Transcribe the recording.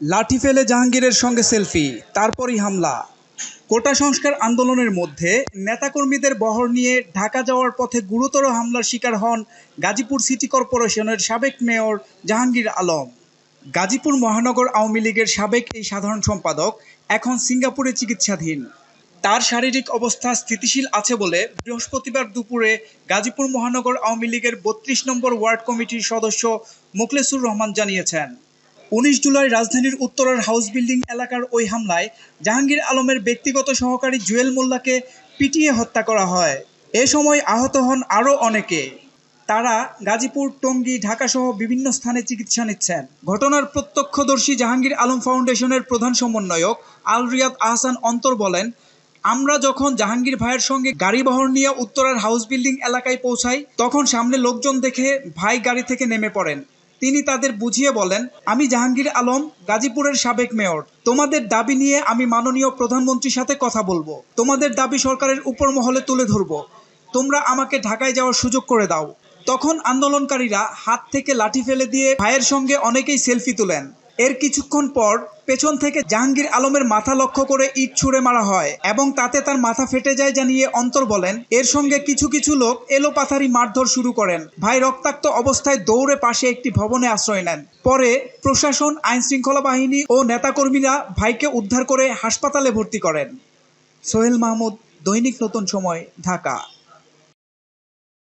লাঠি ফেলে জাহাঙ্গীরের সঙ্গে সেলফি, তারপরই হামলা। কোটা সংস্কার আন্দোলনের মধ্যে নেতাকর্মীদের বহর নিয়ে ঢাকা যাওয়ার পথে গুরুতর হামলার শিকার হন গাজীপুর সিটি কর্পোরেশনের সাবেক মেয়র জাহাঙ্গীর আলম। গাজীপুর মহানগর আওয়ামী লীগের সাবেক এই সাধারণ সম্পাদক এখন সিঙ্গাপুরে চিকিৎসাধীন। তার শারীরিক অবস্থা স্থিতিশীল আছে বলে বৃহস্পতিবার দুপুরে গাজীপুর মহানগর আওয়ামী লীগের বত্রিশ নম্বর ওয়ার্ড কমিটির সদস্য মোখলেসুর রহমান জানিয়েছেন। উনিশ জুলাই রাজধানীর উত্তরার হাউস বিল্ডিং এলাকার ওই হামলায় জাহাঙ্গীর আলমের ব্যক্তিগত সহকারী জুয়েল মোল্লাকে পিটিয়ে হত্যা করা হয়। এ সময় আহত হন আরও অনেকে। তারা গাজীপুর, টঙ্গী, ঢাকাসহ বিভিন্ন স্থানে চিকিৎসা নিচ্ছেন। ঘটনার প্রত্যক্ষদর্শী জাহাঙ্গীর আলম ফাউন্ডেশনের প্রধান সমন্বয়ক আল রিয়াদ আহসান অন্তর বলেন, আমরা যখন জাহাঙ্গীর ভাইয়ের সঙ্গে গাড়ি বহর নিয়ে উত্তরার হাউস বিল্ডিং এলাকায় পৌঁছাই, তখন সামনে লোকজন দেখে ভাই গাড়ি থেকে নেমে পড়েন। তিনি তাদের বুঝিয়ে বলেন, আমি জাহাঙ্গীর আলম, গাজীপুরের সাবেক মেয়র। তোমাদের দাবি নিয়ে আমি মাননীয় প্রধানমন্ত্রীর সাথে কথা বলব। তোমাদের দাবি সরকারের উপর মহলে তুলে ধরবো। তোমরা আমাকে ঢাকায় যাওয়ার সুযোগ করে দাও। তখন আন্দোলনকারীরা হাত থেকে লাঠি ফেলে দিয়ে ভাইয়ের সঙ্গে অনেকেই সেলফি তুলেন। এর কিছুক্ষণ পর পেছন থেকে জাহাঙ্গীর আলমের মাথা লক্ষ্য করে ইট ছুঁড়ে মারা হয় এবং তাতে তার মাথা ফেটে যায় জানিয়ে অন্তর বলেন, এর সঙ্গে কিছু কিছু লোক এলোপাথারি মারধর শুরু করেন। ভাই রক্তাক্ত অবস্থায় দৌড়ে পাশে একটি ভবনে আশ্রয় নেন। পরে প্রশাসন আইন শৃঙ্খলা বাহিনী ও নেতাকর্মীরা ভাইকে উদ্ধার করে হাসপাতালে ভর্তি করেন। সোহেল মাহমুদ, দৈনিক নতুন সময়, ঢাকা।